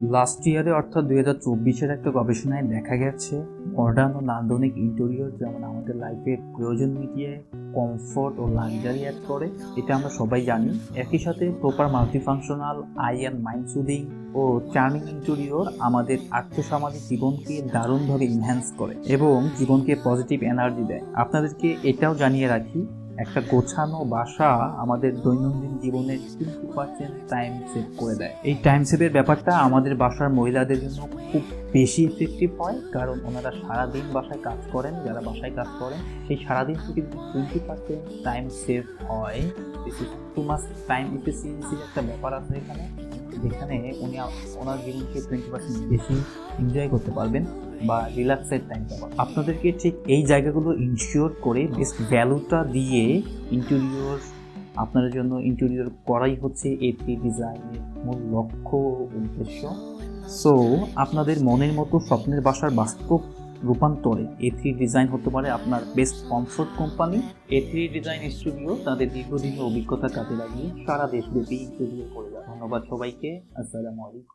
Last ইয়ারে অর্থাৎ দুই হাজার চব্বিশের একটা গবেষণায় দেখা গেছে মডার্ন ও নান্দনিক ইন্টেরিয়র যেমন আমাদের লাইফে প্রয়োজন মিটিয়ে কমফোর্ট ও লাক্সারি অ্যাড করে, এটা আমরা সবাই জানি। একই সাথে proper multifunctional eye and mind soothing O charming interior আমাদের আর্থসামাজিক জীবনকে দারুণভাবে ইনহ্যান্স করে এবং জীবনকে পজিটিভ এনার্জি দেয়। আপনাদেরকে এটাও জানিয়ে রাখি একটা গোছানো বাসা আমাদের দৈনন্দিন জীবনের টোয়েন্টি পার্সেন্ট টাইম সেভ করে দেয়। এই টাইম সেভের ব্যাপারটা আমাদের বাসার মহিলাদের জন্য খুব বেশি এফেক্টিভ হয়, কারণ ওনারা সারাদিন বাসায় কাজ করেন, যারা বাসায় কাজ করেন, সেই সারাদিন থেকে যদি টোয়েন্টি পার্সেন্ট টাইম সেভ হয় টু মাস টাইম এফিসিয়েন্সির একটা ব্যাপার আছে এখানে। যেখানে উনি ওনার জীবনকে টোয়েন্টি পার্সেন্ট বেশি এনজয় করতে পারবেন বা রিল্যাক্সের টাইম পাবেন। আপনাদেরকে ঠিক এই জায়গাগুলো ইনশিওর করে বেস্ট ভ্যালুটা দিয়ে ইন্টেরিয়র আপনাদের জন্য ইন্টেরিয়র করাই হচ্ছে এপি ডিজাইনের মূল লক্ষ্য উদ্দেশ্য। সো আপনাদের মনের মতো স্বপ্নের বাসার বাস্তব রূপান্তরে। এ থ্রি ডিজাইন হতে পারে আপনার best comfort company A three design studio তাদের দীর্ঘদিনের অভিজ্ঞতা কাজে লাগিয়ে সারা দেশব্যাপী স্টুডিও করে ধন্যবাদ সবাইকে। আসসালামু আলাইকুম।